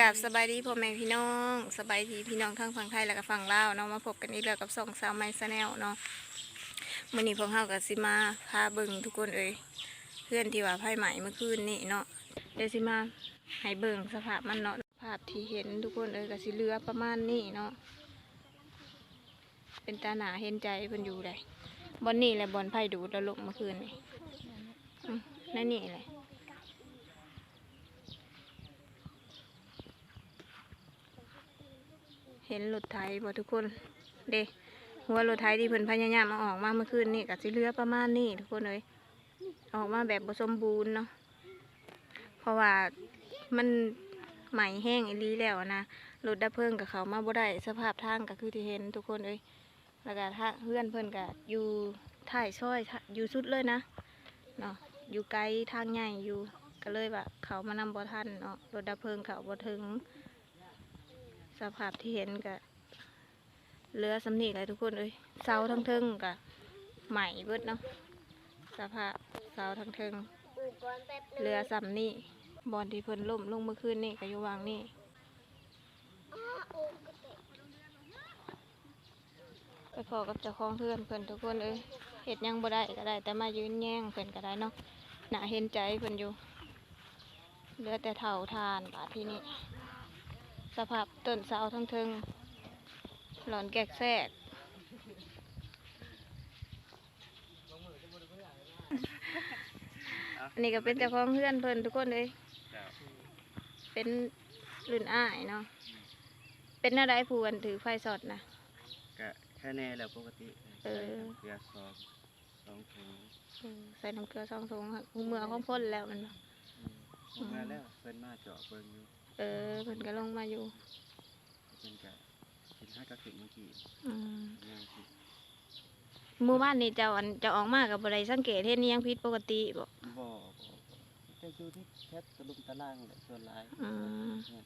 กับสบายดีพ่อแม่พี่น้องสบายดีพี่น้องทั้งฝั่งไทยและก็ฝั่งลาวเนาะมาพบกันอีกแล้วกับสองสาวไม้แนลเนาะมื้อนี้พวกเฮากับสิมาพาเบิ่งทุกคนเอ้ยเพื่อนที่ว่าไพ่ใหม่เมื่อคืนนี่เนาะเดี๋ยวสิมาให้เบิ่งสภาพมันเนาะภาพที่เห็นทุกคนเอ้ยก็สิเหลือประมาณนี้เนาะเป็นตาหนาเห็นใจเพิ่นอยู่เลยบอนนี่แหละบอนไพ่ดูดแล้วลงเมื่อคืนนี่นั่นนี่แหละ เห็นรถไถบ่ทุกคน เด้หัวรถไถที่เพิ่นพยายามเอาออกมาเมื่อคืนนี่ก็สิเลือประมาณนี้ทุกคนเลยออกมาแบบบสมบูรณ์เนาะเพราะว่ามันใหม่แห้งอีหลีแล้วอะนะรถดับเพลิงกับเขามาบ่ได้สภาพทางก็คือที่เห็นทุกคนเลยแล้วก็ถ้าเพื่อนเพิ่นก็อยู่ท้ายซอยท้ายอยู่สุดเลยนะเนาะอยู่ไกลทางใหญ่อยู่ก็เลยแบบเขามานำบ่ทันเนาะรถดับเพลิงเขาบ่ถึง สภาพที่เห็นก็เรือสำนีเลยทุกคนเอ้ยเสาทั้งเทิงกับใหม่เบิดเนาะสภาพเสาทั้งเทิงเรือสำนีบอนที่เพิ่นล่มลงเมื่อคืนนี่ก็อยู่วางนี่ไปขอกับเจ้าของเพื่อนเพิ่นทุกคนเอ้ยเห็ดยังบ่ได้ก็ได้ แต่มายืนแย่งเพิ่นก็ได้เนาะน่าเห็นใจเพิ่นอยู่เหลือแต่เท่าทานบาที่นี่ สภาพต้นเสาทั้งเทิงหลอนแกกแทรกอันนี้ก็เป็นเจ้าของเพื่อนเพิ่นทุกคนเลย เป็นรุ่นอ้ายเนาะ เป็นอะไรผู้อันถือไฟสดนะก็แค่แน่แหล้วปกติเออใส่น้ำเกลือซองสองถุงเออใส่น้ำเกลือซองถุงค่ะหูเมือของพ่นแล้วมันบ่ออกมาแล้วเพิ่นมาเจาะเบิ่งอยู่ เออเพิ่นก็ลงมาอยู่เพิ่นก็กินให้กระถิ่นเมื่อกี้อืมย่างสิหมู่บ้านนี่เจ้าอันเจะออกมากับอะไรสังเกตเห็นอิหยังผิดปกติบ่บ่บ่แต่อยู่ที่แคบตะลุมตะล่างแหละส่วนหลายอืมเนี่ย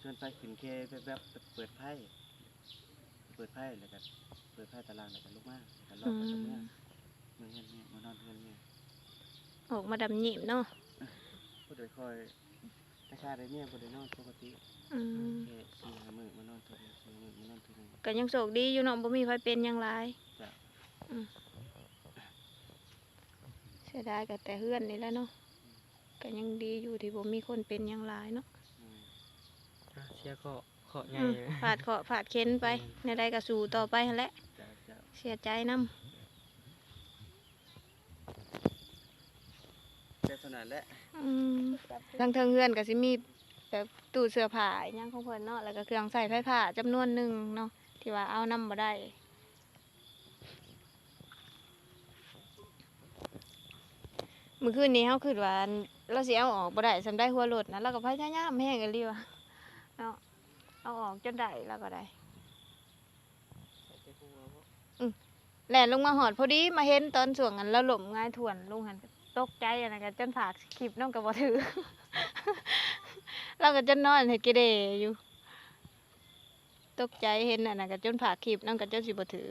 ส่วนไปขึ้นเคแบบแบบเปิดไพ่เปิดไพ่แล้วก็เปิดไพ่ตารางแล้วก็ลุกมาแล้วก็รอบไปกับเมื่อเมื่อเฮ็ดเนี่ยมานอนเฮือนเนี่ยออกมาดำหยิบเนาะบ่ได้คอย ถ้าชาได้เนี่ยบ่ได้นอนปกติอืมแค่สี่ห้ามื้อมานอนเท่าเดียวสี่มื้อมานอนเท่านึง ก็ยังโชคดีอยู่เนาะบ่มีไฟเป็นหยังหลายจ้ะ อืมเสียดายก็แต่เฮือนนี่แหละเนาะก็ยังดีอยู่ที่บ่มีคนเป็นหยังหลายเนาะอืมอะเสียก็ขอใหญ่อืมผาดเคราะห์ผาดเข็นไปในใดก็สู้ต่อไปหั่นแหละ จ้ะจ้ะเสียใจนํ แค่เท่า นั้นแหละทางเทิงเฮือนก็สิมีแบบตู้เสื้อผ้าอิหยังของเพิ่นเนาะแล้วก็เครื่องใส่ไฟผ้าจำนวนหนึ่งเนาะที่ว่าเอานำบ่ได้เมื่อคืนนี้เขาคือว่าเราสิเอาออกบ่ได้สำได้หัวรถนะเราก็พยายามแห้งกันเรียวเนาะเอาออกจนได้แล้วก็ได้แหล่นลงมาหอดพอดีมาเห็นตอนส่วงกันแล้วหล่มง่ายถ่วนลงหัน ตกใจอันนั้นก็จนผากคลิปน้องก็บ่ถือ เราก็จนนอนเฮ็ดกิเดอยู่ ตกใจเห็นอันนั้นก็จนผากคลิปน้องก็จนสิบ่ถือ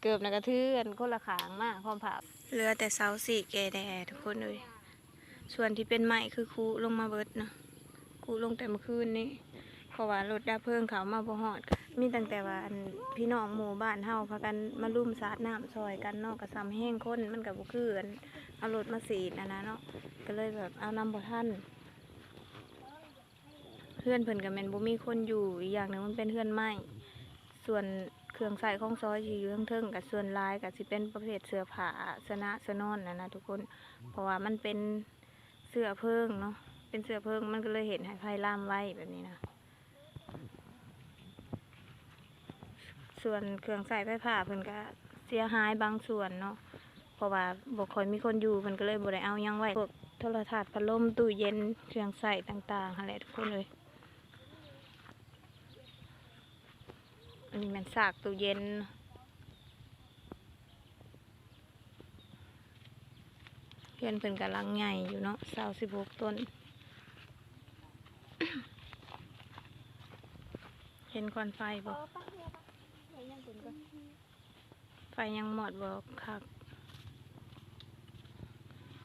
เกือบนะก็ถือนคนละขางมากความผากเหลือแต่เสาสี่แกแดทุกคนเลย ส่วนที่เป็นไม้คือคูลงมาเบิดเนาะคูลงแต่เมื่อคืนนี้เพราะว่ารถดับเพลิงเขามาบ่ฮอด มีตั้งแต่ว่าอันพี่น้องหมู่บ้านเฮาพากันมาลุ่มสาดน้ำซอยกันเนาะก็ซ้ำแห้งคนมันก็บ่คืออันเอารถมาสีดนะนะเนาะก็เลยแบบเอานำบ่ทันเพื่อนเพิ่นก็แมนบ่มีคนอยู่อีกอย่างหนึงมันเป็นเพื่อนไม้ส่วนเครื่องใส่ของซอยที่อยู่ทั้งเทิงกับส่วนลายก็สิเป็นประเภทเสื้อผ้าเสอนะเสอนอนนะนะทุกคน เพราะว่ามันเป็นเสื้อเพิงเนาะเป็นเสื้อเพิงมันก็เลยเห็นให้ไพ่ล่ามไว้แบบนี้นะ ส่วนเครื่องใส่ไฟผ้าเพิ่นก็เสียหายบางส่วนเนาะเพราะว่าบ่ค่อยมีคนอยู่เพิ่นก็เลยบ่ได้เอายังไว้พวกโทรทัศน์พัดลมตู้เย็นเครื่องใส่ต่างๆหั่นแหละทุกคนเลยอันนี้มันซากตู้เย็นเพื่อนเพิ่นกำลังใหญ่อยู่เนาะสาวสิบหกต้น เห็นควันไฟบ่ไฟยังหมดบ่คัก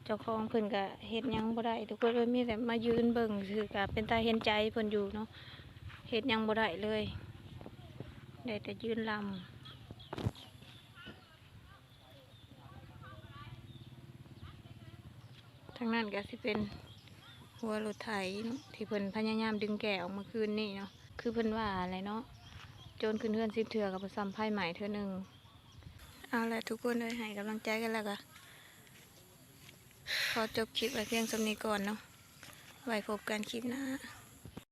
เจ้าของเพิ่นก็เฮ็ดยังบ่ได้ทุกคนเลยมีแต่มายืนเบิ่งซื่อก็เป็นตาเห็นใจเพิ่นอยู่เนาะเฮ็ดยังบ่ได้เลยได้แต่ยืนลำทางนั้นก็สิเป็นหัวรถไถที่เพิ่นพยายามดึงแกะออกมื่อคืนนี่เนาะคือเพิ่นว่าอะไรเนาะโจรขึ้นเฮือนสิบเถื่อกับประซำไพ่ใหม่เทื่อหนึ่ง เอาละทุกคนเลยให้กำลังใจกันแล้วก็ขอจบคลิปไว้เพียงสำนี้ก่อนเนาะไว้พบกันคลิปหน้า